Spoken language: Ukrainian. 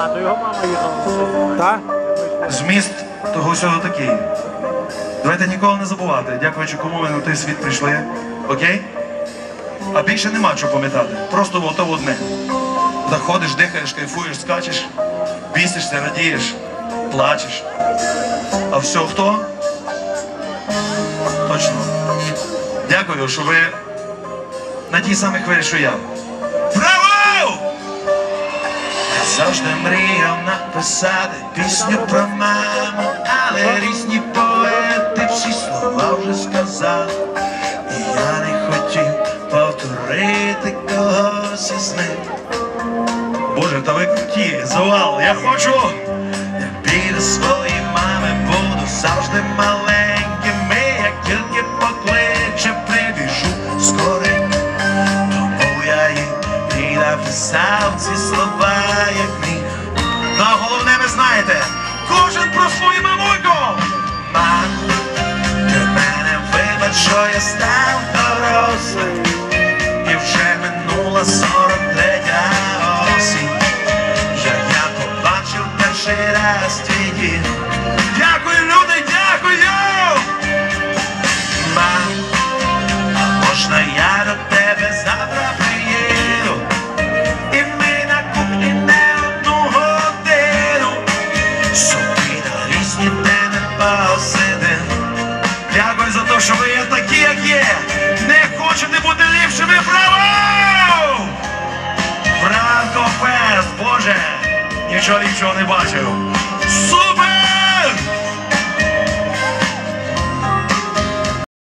А, то його мама їхала. Так? Зміст того всього такий. Давайте ніколи не забувати, дякуючи кому ви на той світ прийшли. Окей? А більше нема чого пам'ятати. Просто ото одне. Заходиш, дихаєш, кайфуєш, скачеш, бісишся, радієш, плачеш. А все хто? Точно. Дякую, що ви на тій самій хвилі, що я. Завжди мріяв написати пісню про маму, але різні поети всі слова вже сказали. І я не хотів повторити когось із них. Боже, та ви круті, завал, я хочу. Я біля своєї і написав ці слова, як міг. Ну а головне, ви знаєте, кожен про свою мамульку. Мам, для мене вибач, що я став дорослим. І вже минула 43 осінь. Я, я побачив перший раз твій дім. Боже! Нічого нічого не бачив.